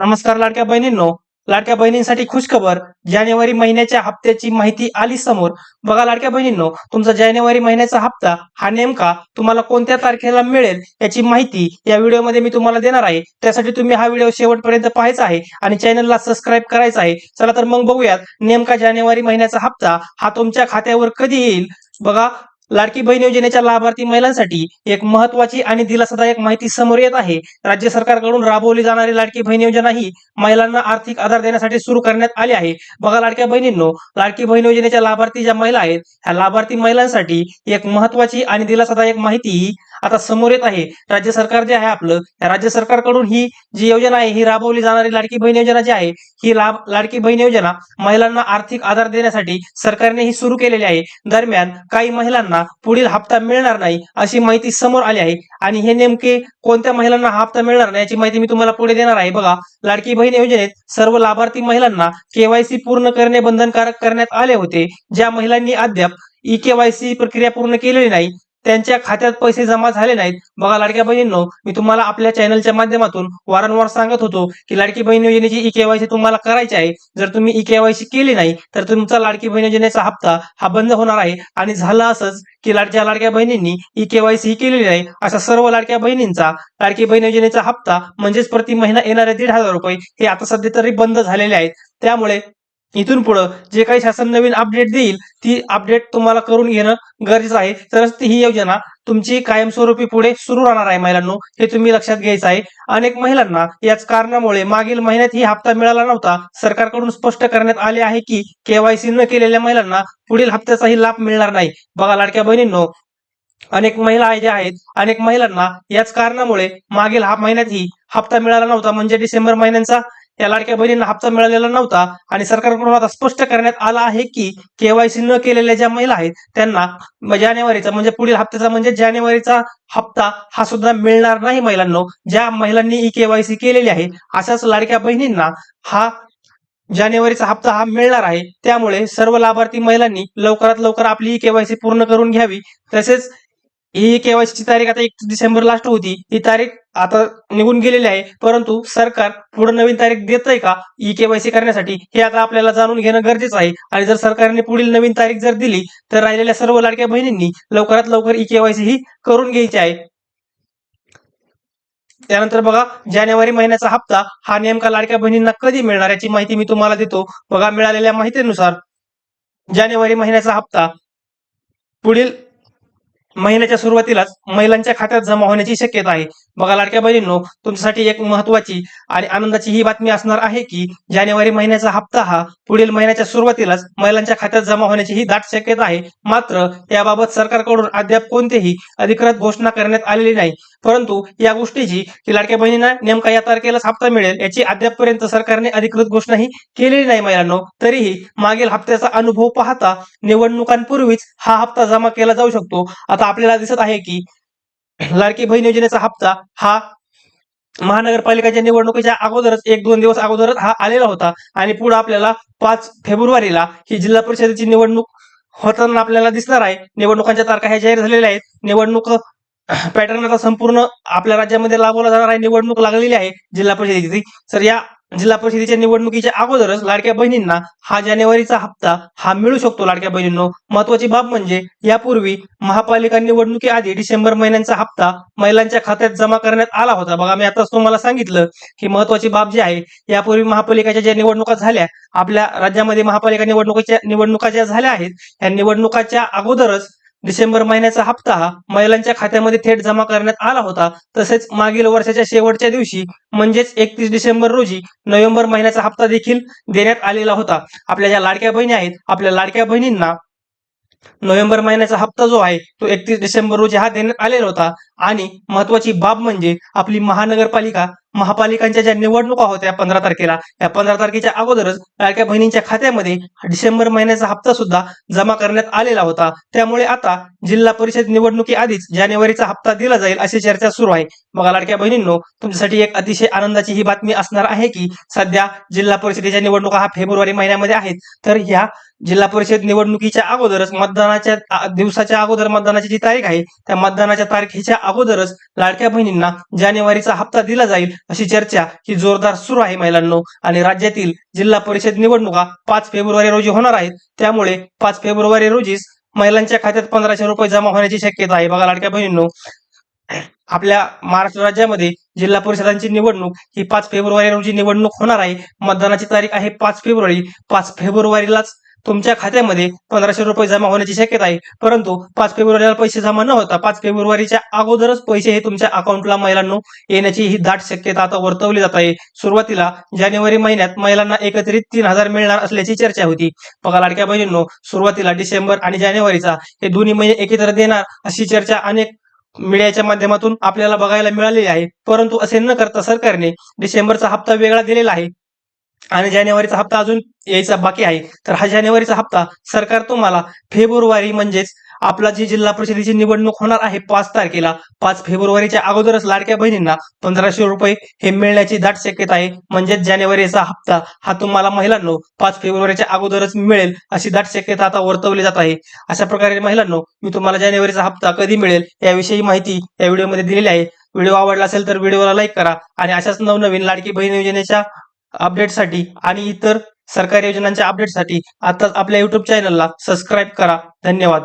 नमस्कार लाडक्या बहिणींनो. लाडक्या बहिणींसाठी खुशखबर जानेवारी महिन्याच्या हप्त्याची माहिती आली समोर. बघा लाडक्या बहिणींनो तुमचा जानेवारी महिन्याचा हप्ता हा नेमका तुम्हाला कोणत्या तारखेला मिळेल याची माहिती या व्हिडिओमध्ये मी तुम्हाला देणार आहे. त्यासाठी तुम्ही हा व्हिडिओ शेवटपर्यंत पाहायचा आहे आणि चॅनलला सबस्क्राईब करायचा आहे. चला तर मग बघूयात नेमका जानेवारी महिन्याचा हप्ता हा तुमच्या खात्यावर कधी येईल? बघा लाडकी बहीण योजनेच्या लाभार्थी महिलांसाठी एक महत्वाची आणि दिलासादायक माहिती समोर येत आहे. राज्य सरकारकडून राबवली जाणारी लाडकी बहीण योजना ही महिलांना आर्थिक आधार देण्यासाठी सुरू करण्यात आली आहे. बघा लाडक्या बहिणींनो लाडकी बहीण योजनेच्या लाभार्थी ज्या महिला आहेत ह्या लाभार्थी महिलांसाठी एक महत्वाची आणि दिलासादायक माहिती ही आता समोर येत आहे राज्य सरकार जे आहे आपलं या राज्य सरकारकडून ही जी योजना आहे ही राबवली जाणारी लाडकी बहीण योजना जी आहे ही लाभ लाडकी बहीण योजना महिलांना आर्थिक आधार देण्यासाठी सरकारने ही सुरू केलेली आहे. दरम्यान काही महिलांना पुढील हप्ता मिळणार नाही अशी माहिती समोर आली आहे. आणि हे नेमके कोणत्या महिलांना हा हप्ता मिळणार नाही याची माहिती मी तुम्हाला पुढे देणार आहे. बघा लाडकी बहीण योजनेत सर्व लाभार्थी महिलांना केवायसी पूर्ण करणे बंधनकारक करण्यात आले होते ज्या महिलांनी अद्याप ई केवायसी प्रक्रिया पूर्ण केलेली नाही. त्यांच्या खात्यात पैसे जमा झाले नाहीत. बघा लाडक्या बहिणींनो मी तुम्हाला आपल्या चॅनलच्या माध्यमातून वारंवार सांगत होतो की लाडकी बहीण योजनेची ई केवायसी तुम्हाला करायची आहे. जर तुम्ही ई केवायसी केली नाही तर तुमचा लाडकी बहीण योजनेचा हप्ता हा बंद होणार आहे. आणि झालं असंच की लाडक्या लाडक्या बहिणींनी ई केवायसी ही केलेली नाही. अशा सर्व लाडक्या बहिणींचा लाडकी बहीण योजनेचा हप्ता म्हणजेच प्रति महिना येणारे दीड हजार रुपये हे आता सध्या तरी बंद झालेले आहेत. त्यामुळे इथून पुढं जे काही शासन नवीन अपडेट देईल ती अपडेट तुम्हाला करून घेणं गरजेचं आहे. तरच ती ही योजना तुमची कायमस्वरूपी पुढे सुरू राहणार आहे महिलांनो. हे तुम्ही लक्षात घ्यायचं आहे. अनेक महिलांना याच कारणामुळे मागील महिन्यात ही हप्ता मिळाला नव्हता. सरकारकडून स्पष्ट करण्यात आले आहे की केवायसी न केलेल्या महिलांना पुढील हप्त्याचाही लाभ मिळणार नाही. बघा लाडक्या बहिणींनो अनेक महिला ज्या आहेत. अनेक महिलांना याच कारणामुळे मागील हा महिन्यातही हप्ता मिळाला नव्हता. म्हणजे डिसेंबर महिन्यांचा या लाडक्या बहिणींना हप्ता मिळालेला नव्हता आणि सरकारकडून आता स्पष्ट करण्यात आलं आहे की केवायसी न केलेल्या ज्या महिला आहेत त्यांना जानेवारीचा म्हणजे पुढील हप्त्याचा म्हणजे जानेवारीचा हप्ता हा सुद्धा मिळणार नाही महिलांनो. ज्या महिलांनी ई केवायसी केलेली आहे अशाच लाडक्या बहिणींना हा जानेवारीचा हप्ता हा मिळणार आहे. त्यामुळे सर्व लाभार्थी महिलांनी लवकरात लवकर आपली ई केवायसी पूर्ण करून घ्यावी. तसेच ही केवायसी ची तारीख आता एकतीस डिसेंबर लास्ट होती. ही तारीख आता निघून गेलेली आहे. परंतु सरकार पुढे नवीन तारीख देत आहे का? ई केवायसी करण्यासाठी हे आता आपल्याला जाणून घेणं गरजेचं आहे. आणि जर सरकारने पुढील नवीन तारीख जर दिली तर राहिलेल्या सर्व लाडक्या बहिणींनी लवकरात लवकर ई केवायसी ही करून घ्यायची आहे. त्यानंतर बघा जानेवारी महिन्याचा हप्ता हा नेमका लाडक्या बहिणींना कधी मिळणार याची माहिती मी तुम्हाला देतो. बघा मिळालेल्या माहितीनुसार जानेवारी महिन्याचा हप्ता पुढील महिन्याच्या सुरुवातीलाच महिलांच्या खात्यात जमा होण्याची शक्यता आहे. बघा लाडक्या बहिणींनो तुमच्यासाठी एक महत्वाची आणि आनंदाची ही बातमी असणार आहे की जानेवारी महिन्याचा हप्ता हा पुढील महिन्याच्या सुरुवातीलाच महिलांच्या खात्यात जमा होण्याची ही दाट शक्यता आहे. मात्र याबाबत सरकारकडून अद्याप कोणतेही अधिकृत घोषणा करण्यात आलेली नाही. परंतु या गोष्टीची की लाडक्या बहिणींना नेमका या तारखेलाच हप्ता मिळेल याची अद्यापपर्यंत सरकारने अधिकृत घोषणाही केलेली नाही महिलांनो. तरीही मागील हप्त्याचा अनुभव पाहता निवडणुकांपूर्वीच हा हप्ता जमा केला जाऊ शकतो. आता आपल्याला दिसत आहे की लाडकी बहीण योजनेचा हप्ता हा महानगरपालिकेच्या निवडणुकीच्या अगोदरच एक दोन दिवस अगोदरच हा आलेला होता. आणि पुढे आपल्याला पाच फेब्रुवारीला ही जिल्हा परिषदेची निवडणूक होताना आपल्याला दिसणार आहे. निवडणुकांच्या तारखा ह्या जाहीर झालेल्या आहेत. निवडणूक पॅटर्न आता संपूर्ण आपल्या राज्यामध्ये राबवला जाणार आहे. निवडणूक लागलेली आहे जिल्हा परिषदेची. तर या जिल्हा परिषदेच्या निवडणुकीच्या अगोदरच लाडक्या बहिणींना हा जानेवारीचा हप्ता हा मिळू शकतो लाडक्या बहिणींनो. महत्वाची बाब म्हणजे यापूर्वी महापालिका निवडणुकीआधी डिसेंबर महिन्यांचा हप्ता महिलांच्या खात्यात जमा करण्यात आला होता. बघा मी आताच तुम्हाला सांगितलं की महत्वाची बाब जी आहे यापूर्वी महापालिकेच्या ज्या निवडणुका झाल्या आपल्या राज्यामध्ये महापालिका निवडणुकीच्या निवडणुका ज्या झाल्या आहेत या निवडणुकाच्या अगोदरच डिसेंबर महिन्याचा हप्ता हा महिलांच्या खात्यामध्ये थेट जमा करण्यात आला होता. तसेच मागील वर्षाच्या शेवटच्या दिवशी म्हणजेच एकतीस डिसेंबर रोजी नोव्हेंबर महिन्याचा हप्ता देखील देण्यात आलेला होता. आपल्या ज्या लाडक्या बहिणी आहेत आपल्या लाडक्या बहिणींना नोव्हेंबर महिन्याचा हप्ता जो आहे तो एकतीस डिसेंबर रोजी हा देण्यात आलेला होता. आणि महत्वाची बाब म्हणजे आपली महानगरपालिका महापालिकांच्या ज्या निवडणुका होत्या पंधरा तारखेला या पंधरा तारखेच्या अगोदरच लाडक्या बहिणींच्या खात्यामध्ये डिसेंबर महिन्याचा हप्ता सुद्धा जमा करण्यात आलेला होता. त्यामुळे आता जिल्हा परिषद निवडणुकी आधीच जानेवारीचा हप्ता दिला जाईल अशी चर्चा सुरू आहे. बघा लाडक्या बहिणींनो तुमच्यासाठी एक अतिशय आनंदाची ही बातमी असणार आहे की सध्या जिल्हा परिषदेच्या निवडणुका हा फेब्रुवारी महिन्यामध्ये आहेत. तर ह्या जिल्हा परिषद निवडणुकीच्या अगोदरच मतदानाच्या दिवसाच्या अगोदर मतदानाची जी तारीख आहे त्या मतदानाच्या तारखेच्या अगोदरच लाडक्या बहिणींना जानेवारीचा हप्ता दिला जाईल. अशी चर्चा ही जोरदार सुरू आहे महिलांनो. आणि राज्यातील जिल्हा परिषद निवडणुका पाच फेब्रुवारी रोजी होणार आहेत. त्यामुळे पाच फेब्रुवारी रोजीच महिलांच्या खात्यात पंधराशे रुपये जमा होण्याची शक्यता आहे. बघा लाडक्या बहिणींनो आपल्या महाराष्ट्र राज्यामध्ये जिल्हा परिषदांची निवडणूक ही पाच फेब्रुवारी रोजी निवडणूक होणार आहे. मतदानाची तारीख आहे पाच फेब्रुवारी. पाच फेब्रुवारीलाच तुमच्या खात्यामध्ये पंधराशे रुपये जमा होण्याची शक्यता आहे. परंतु पाच फेब्रुवारीला पैसे जमा न होता पाच फेब्रुवारीच्या अगोदरच पैसे हे तुमच्या अकाउंटला महिलांनो येण्याची ही दाट शक्यता आता वर्तवली जात आहे. सुरुवातीला जानेवारी महिन्यात महिलांना एकत्रित तीन हजार मिळणार असल्याची चर्चा होती. बघा लाडक्या बहिणींनो सुरुवातीला डिसेंबर आणि जानेवारीचा हे दोन्ही महिने एकत्र देणार अशी चर्चा अनेक मीडियाच्या माध्यमातून आपल्याला बघायला मिळालेली आहे. परंतु असे न करता सरकारने डिसेंबरचा हप्ता वेगळा दिलेला आहे. आणि जानेवारीचा हप्ता अजून यायचा बाकी आहे. तर हा जानेवारीचा हप्ता सरकार तुम्हाला फेब्रुवारी म्हणजेच आपला जी जिल्हा परिषदेची निवडणूक होणार आहे पाच तारखेला पाच फेब्रुवारीच्या अगोदरच लाडक्या बहिणींना पंधराशे रुपये हे मिळण्याची दाट शक्यता आहे. म्हणजेच जानेवारीचा हप्ता हा तुम्हाला महिलांनो पाच फेब्रुवारीच्या अगोदरच मिळेल अशी दाट शक्यता आता वर्तवली जात आहे. अशा प्रकारे महिलांनो मी तुम्हाला जानेवारीचा हप्ता कधी मिळेल याविषयी माहिती या व्हिडिओमध्ये दिलेली आहे. व्हिडिओ आवडला असेल तर व्हिडिओला लाईक करा आणि अशाच नवनवीन लाडकी बहीण योजनेच्या अपडेटसाठी आणि इतर सरकारी योजनांच्या अपडेटसाठी आताच आपल्या युट्यूब चॅनलला सबस्क्राईब करा. धन्यवाद.